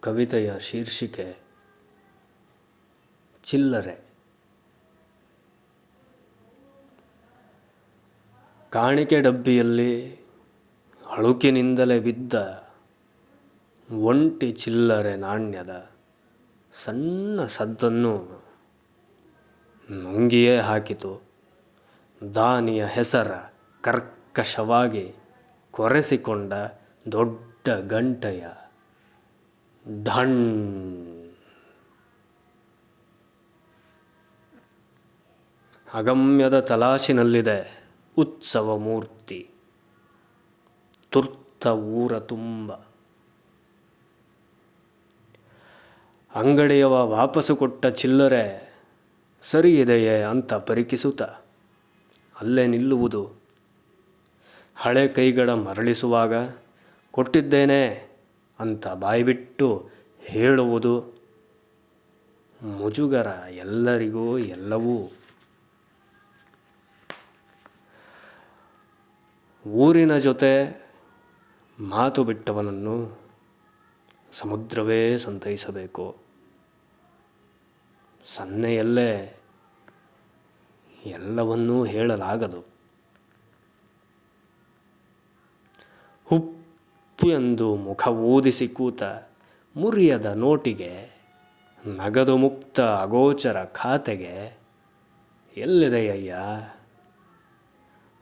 ಕವಿತೆಯ ಶೀರ್ಷಿಕೆ ಚಿಲ್ಲರೆ. ಕಾಣಿಕೆ ಡಬ್ಬಿಯಲ್ಲಿ ಅಳುಕಿನಿಂದಲೇ ಬಿದ್ದ ಒಂಟಿ ಚಿಲ್ಲರೆ ನಾಣ್ಯದ ಸಣ್ಣ ಸದ್ದನ್ನು ನುಂಗಿಯೇ ಹಾಕಿತು. ದಾನಿಯ ಹೆಸರ ಕರ್ಕಶವಾಗಿ ಕೊರೆಸಿಕೊಂಡ ದೊಡ್ಡ ಗಂಟೆಯ ಢಣ್ ಅಗಮ್ಯದ ತಲಾಶಿನಲ್ಲಿದೆ ಉತ್ಸವ ಮೂರ್ತಿ. ತುರ್ತ ಊರ ತುಂಬ. ಅಂಗಡಿಯವ ವಾಪಸು ಕೊಟ್ಟ ಚಿಲ್ಲರೆ ಸರಿ ಇದೆಯೇ ಅಂತ ಪರಿಕಿಸುತ್ತ. ಅಲ್ಲೇ ನಿಲ್ಲುವುದು. ಹಳೆ ಕೈಗಳ ಮರಳಿಸುವಾಗ ಕೊಟ್ಟಿದ್ದೇನೆ ಅಂತ ಬಾಯ್ಬಿಟ್ಟು ಹೇಳುವುದು ಮುಜುಗರ ಎಲ್ಲರಿಗೂ ಎಲ್ಲವೂ. ಊರಿನ ಜೊತೆ ಮಾತು ಬಿಟ್ಟವನನ್ನು ಸಮುದ್ರವೇ ಸಂತೈಸಬೇಕು. ಸನ್ನೆಯಲ್ಲೇ ಎಲ್ಲವನ್ನೂ ಹೇಳಲಾಗದು. ಹುಪ್ಪು ಎಂದು ಮುಖ ಊದಿಸಿ ಕೂತ ಮುರಿಯದ ನೋಟಿಗೆ, ನಗದು ಮುಕ್ತ ಅಗೋಚರ ಖಾತೆಗೆ ಎಲ್ಲಿದೆಯಯ್ಯ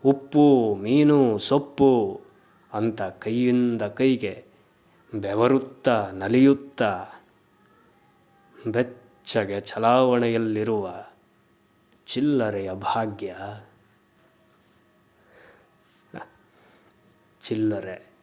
ಉಪ್ಪು, ಮೀನು, ಸೊಪ್ಪು ಅಂತ ಕೈಯಿಂದ ಕೈಗೆ ಬೆವರುತ್ತ ನಲಿಯುತ್ತ ಬೆಚ್ಚಗೆ ಚಲಾವಣೆಯಲ್ಲಿರುವ ಚಿಲ್ಲರೆಯ ಭಾಗ್ಯ. ಚಿಲ್ಲರೆ.